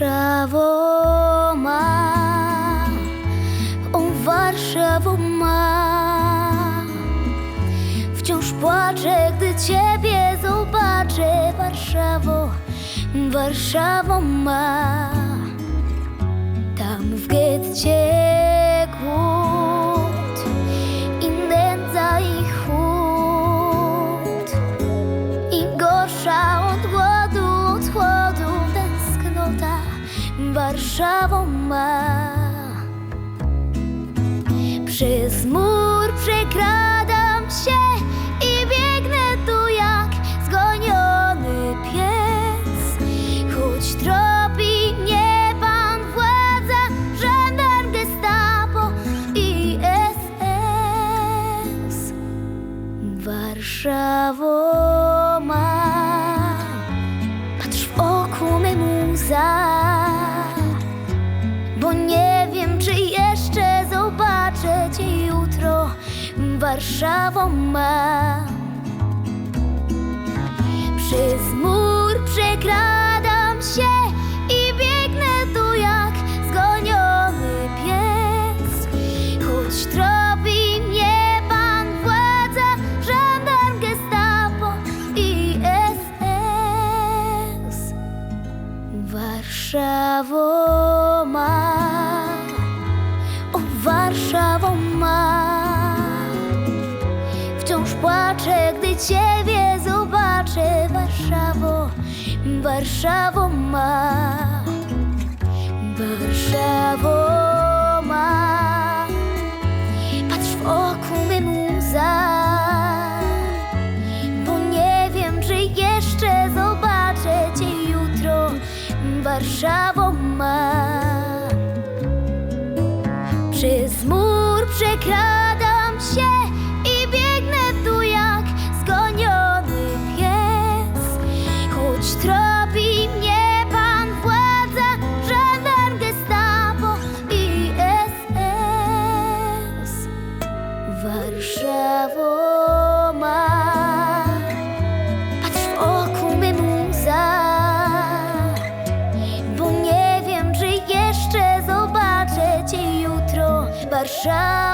Warszawo ma, o Warszawo ma. Wciąż płaczę, gdy ciebie zobaczę, Warszawo, Warszawo ma. Tam w getcie Warszawą ma. Przez mur przekradam się i biegnę tu jak zgoniony pies. Choć tropi mnie pan władza, żandar gestapo i SS. Warszawo ma, patrz w oku memu za, bo nie wiem, czy jeszcze zobaczę cię jutro. Warszawo ma, przez mur przekradam się i biegnę tu jak zgoniony pies. Choć tropi mnie pan władza, żandar gestapo i SS. Warszawo o Warszawo ma. Wciąż płaczę, gdy ciebie zobaczę, Warszawo, Warszawo ma. Warszawo ma, patrz w oku memu za, bo nie wiem, czy jeszcze zobaczę cię jutro, Warszawo ma. Przez mur przekradam się i biegnę tu jak zgoniony pies. Choć tropi mnie pan władza, żandar gestapo i SS. Warszawo 山